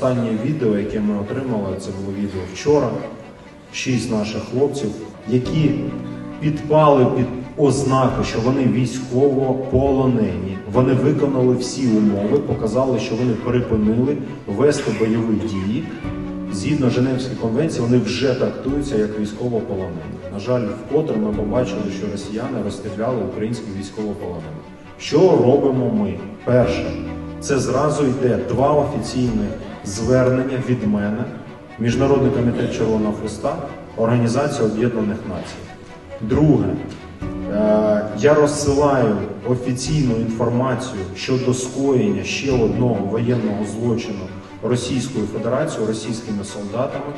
Останнє відео, яке ми отримали, це було відео вчора. Шість наших хлопців, які підпали під ознаки, що вони військово-полонені. Вони виконали всі умови, показали, що вони припинили вести бойові дії. Згідно Женевської конвенції, вони вже трактуються як військовополонені. На жаль, вкотре ми побачили, що росіяни розстріляли українських військовополонених. Що робимо ми? Перше, це зразу йде два офіційні звернення від мене, Міжнародний комітет Червоного Христа, Організація Об'єднаних Націй. Друге, е, я розсилаю офіційну інформацію щодо скоєння ще одного воєнного злочину Російською Федерацією, російськими солдатами,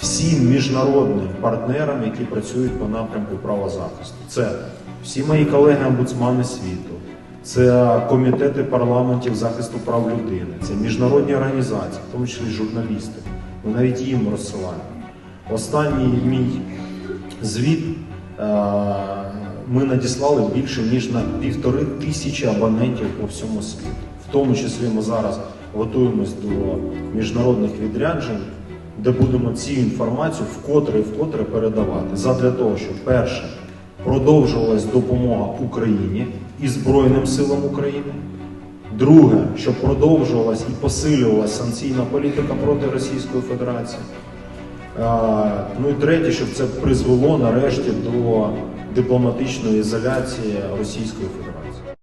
всім міжнародним партнерам, які працюють по напрямку правозахисту. Це всі мої колеги-омбудсмани світу, це комітети парламентів захисту прав людини, це міжнародні організації, в тому числі журналісти. Ми навіть їм розсилаємо. Останній мій звіт е, ми надіслали більше ніж на півтори тисячі абонентів по всьому світу. В тому числі ми зараз готуємось до міжнародних відряджень, де будемо цю інформацію вкотре і вкотре передавати. Задля того, щоб перше продовжувалась допомога Україні і Збройним силам України. Друге, щоб продовжувалась і посилювалася санкційна політика проти Російської Федерації. Ну і третє, щоб це призвело нарешті до дипломатичної ізоляції Російської Федерації.